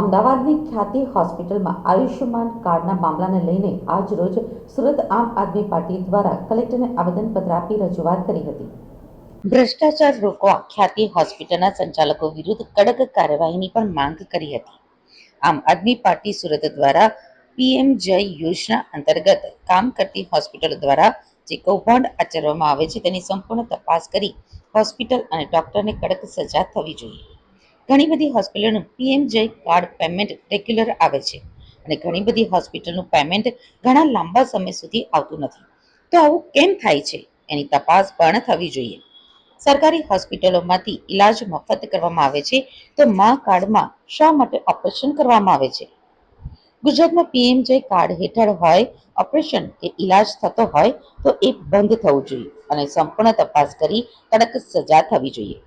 અમદાવાદની ખ્યાતિ હોસ્પિટલમાં આયુષ્યમાન કાર્ડના મામલાને લઈને આજ રોજ સુરત આમ આદમી પાર્ટી દ્વારા કલેક્ટરને આવેદનપત્ર આપી રજૂઆત કરી હતી. ભ્રષ્ટાચાર રોકવા ખ્યાતિ હોસ્પિટલના સંચાલકો વિરુદ્ધ કડક કાર્યવાહીની પણ માંગ કરી હતી. આમ આદમી પાર્ટી સુરત દ્વારા પીએમ જય યોજના અંતર્ગત કામ કરતી હોસ્પિટલ દ્વારા જે કૌભાંડ આચરવામાં આવે છે તેની સંપૂર્ણ તપાસ કરી હોસ્પિટલ અને ડોક્ટરને કડક સજા થવી જોઈએ. ઘણી બધી હોસ્પિટલનું પીએમ જય કાર્ડ પેમેન્ટ રેગ્યુલર આવે છે અને ઘણી બધી હોસ્પિટલનું પેમેન્ટ ઘણા લાંબા સમય સુધી આવતું નથી. તો આવું કેમ થાય છે? એની તપાસ પણ થવી જોઈએ. સરકારી હોસ્પિટલોમાંથી ઈલાજ મફત કરવામાં આવે છે. તો મા કાર્ડમાં શા માટે ઓપરેશન કરવામાં આવે છે? ગુજરાતમાં પીએમ જય કાર્ડ હેઠળ હોય, ઓપરેશન કે ઈલાજ થતો હોય, તો એ બંધ થવું જોઈએ અને સંપૂર્ણ તપાસ કરી કડક સજા થવી જોઈએ.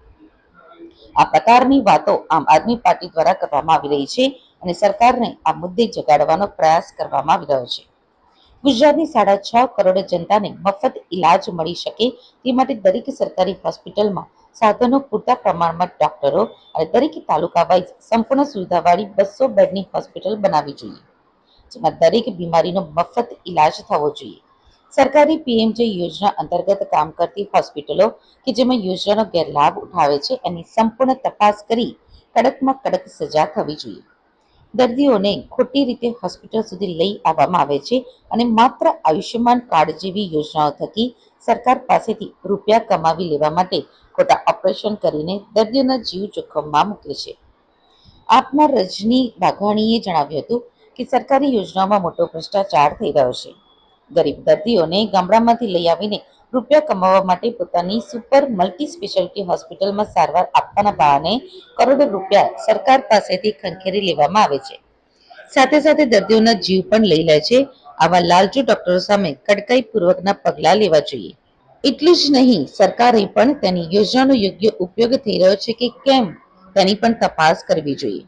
આ પ્રકારની વાતો આમ આદમી પાર્ટી દ્વારા કરવામાં આવી રહી છે અને સરકારને આ મુદ્દે જગાડવાનો પ્રયાસ કરવામાં આવી રહ્યો છે. ગુજરાતની સાડા છ કરોડ જનતાને મફત ઈલાજ મળી શકે તે માટે દરેક સરકારી હોસ્પિટલમાં સાધનો પૂરતા પ્રમાણમાં ડોક્ટરો અને દરેક તાલુકા વાઇઝ સંપૂર્ણ સુવિધાવાળી બસો બેડની હોસ્પિટલ બનાવવી જોઈએ, જેમાં દરેક બીમારીનો મફત ઈલાજ થવો જોઈએ. સરકારી પીએમજે યોજના અંતર્ગત કામ કરતી હોસ્પિટલો કે જેમાં યોજનાનો ગેરલાભ ઉઠાવે છે એની સંપૂર્ણ તપાસ કરી કડકમાં કડક સજા થવી જોઈએ. દર્દીઓને ખોટી રીતે હોસ્પિટલ સુધી લઈ આવવામાં આવે છે અને માત્ર આયુષ્યમાન કાર્ડ જેવી યોજનાઓ થકી સરકાર પાસેથી રૂપિયા કમાવી લેવા માટે ખોટા ઓપરેશન કરીને દર્દીઓના જીવ જોખમમાં મૂકે છે. આપના રજની બાઘાણીએ જણાવ્યું હતું કે સરકારી યોજનાઓમાં મોટો ભ્રષ્ટાચાર થઈ રહ્યો છે. ગરીબ દર્દીઓને ગામડામાંથી લઈ આવીને રૂપિયા કમાવવા માટે પોતાની સુપર મલ્ટી સ્પેશિયાલિટી હોસ્પિટલમાં સારવાર આપવાના બહાને કરોડો રૂપિયા સરકાર પાસેથી ખંખેરી લેવામાં આવે છે. સાથે સાથે દર્દીઓના જીવ પણ લઈ લે છે. આવા લાલચુ ડોક્ટરો સામે કડકાઈપૂર્વકના પગલાં લેવા જોઈએ. એટલું જ નહીં, સરકારે પણ તેની યોજનાનો યોગ્ય ઉપયોગ થઈ રહ્યો છે કે કેમ તેની પણ તપાસ કરવી જોઈએ.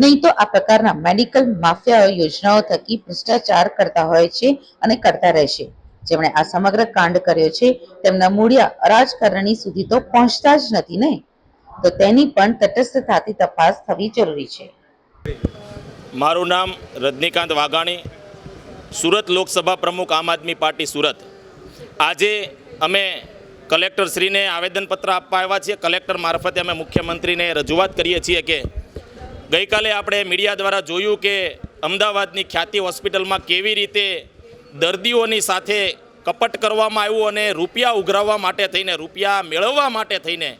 નહીં તો આ પ્રકારના મેડિકલ માફિયાઓ યોજનાઓ થકી ભ્રષ્ટાચાર કરતા હોય છે અને કરતા રહેશે જેમણે આ સમગ્ર કાંડ કર્યો છે, તેમના મૂળિયા રાજકારણી સુધી તો પહોંચતા જ નથી ને? તો તેની પણ તટસ્થતાથી તપાસ થવી જરૂરી છે. મારું નામ રજનીકાંત વાઘાણી, સુરત લોકસભા પ્રમુખ આમ આદમી પાર્ટી સુરત. આજે અમે કલેક્ટરશ્રીને આવેદનપત્ર આપવા આવ્યા છીએ. કલેક્ટર મારફતે અમે મુખ્યમંત્રીને રજૂઆત કરીએ છીએ કે ગઈકાલે આપણે મીડિયા દ્વારા જોયું કે અમદાવાદની ખ્યાતિ હોસ્પિટલમાં કેવી રીતે દર્દીઓની સાથે કપટ કરવામાં આવ્યું અને રૂપિયા ઉઘરાવવા માટે થઈને, રૂપિયા મેળવવા માટે થઈને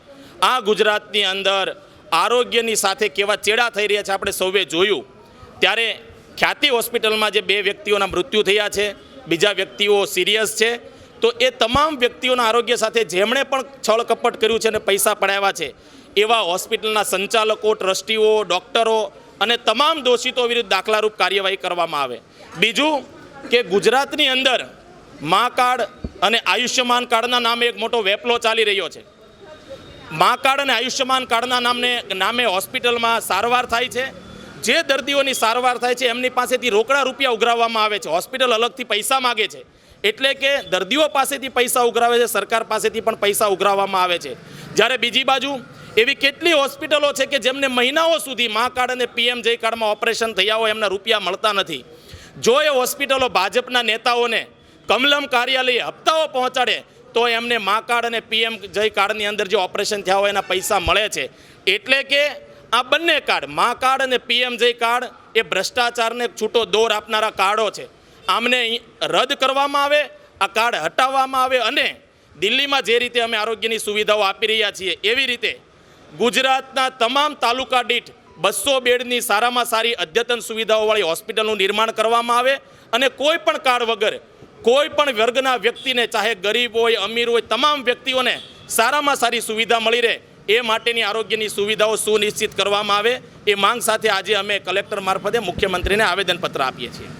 આ ગુજરાતની અંદર આરોગ્યની સાથે કેવા ચેડા થઈ રહ્યા છે આપણે સૌએ જોયું. ત્યારે ખ્યાતિ હોસ્પિટલમાં જે બે વ્યક્તિઓના મૃત્યુ થયા છે, બીજા વ્યક્તિઓ સિરિયસ છે, તો એ તમામ વ્યક્તિઓના આરોગ્ય સાથે જેમણે પણ છળ કપટ કર્યું છે અને પૈસા પડાવ્યા છે એવા હોસ્પિટલના સંચાલકો, ટ્રસ્ટીઓ, ડૉક્ટરો અને તમામ દોષિતો વિરુદ્ધ દાખલારૂપ કાર્યવાહી કરવામાં આવે. બીજું કે ગુજરાતની અંદર મા કાર્ડ અને આયુષ્યમાન કાર્ડના નામે એક મોટો વેપલો ચાલી રહ્યો છે. મા કાર્ડ અને આયુષ્યમાન કાર્ડના નામને, નામે હોસ્પિટલમાં સારવાર થાય છે. જે દર્દીઓની સારવાર થાય છે, એમની પાસેથી રોકડા રૂપિયા ઉઘરાવવામાં આવે છે. હોસ્પિટલ અલગથી પૈસા માગે છે. એટલે કે દર્દીઓ પાસેથી પૈસા ઉઘરાવે છે, સરકાર પાસેથી પણ પૈસા ઉઘરાવવામાં આવે છે. જ્યારે બીજી બાજુ, એવી કેટલી હોસ્પિટલો છે કે જેમને મહિનાઓ સુધી મા કાર્ડ અને પીએમ જય કાર્ડમાં ઓપરેશન થયા હોય, એમના રૂપિયા મળતા નથી. જો એ હોસ્પિટલો ભાજપના નેતાઓને કમલમ કાર્યાલયે હપ્તાઓ પહોંચાડે, તો એમને મા કાર્ડ અને પીએમ જય કાર્ડની અંદર જે ઓપરેશન થયા હોય, એના પૈસા મળે છે. એટલે કે આ બંને કાર્ડ, મા કાર્ડ અને પીએમજે કાર્ડ, એ ભ્રષ્ટાચારને છૂટો દોર આપનારા કાર્ડો છે. આમને રદ કરવામાં આવે, આ કાર્ડ હટાવવામાં આવે અને દિલ્હીમાં જે રીતે અમે આરોગ્યની સુવિધાઓ આપી રહ્યા છીએ, એવી રીતે ગુજરાતના તમામ તાલુકા દીઠ બસો બેડની સારામાં સારી અદ્યતન સુવિધાઓવાળી હોસ્પિટલનું નિર્માણ કરવામાં આવે અને કોઈ પણ કાર્ડ વગર કોઈ પણ વર્ગના વ્યક્તિને, ચાહે ગરીબ હોય, અમીર હોય, તમામ વ્યક્તિઓને સારામાં સારી સુવિધા મળી રહે એ માટેની આરોગ્યની સુવિધાઓ સુનિશ્ચિત કરવામાં આવે. એ માંગ સાથે આજે અમે કલેક્ટર મારફતે મુખ્યમંત્રીને આવેદનપત્ર આપીએ છીએ.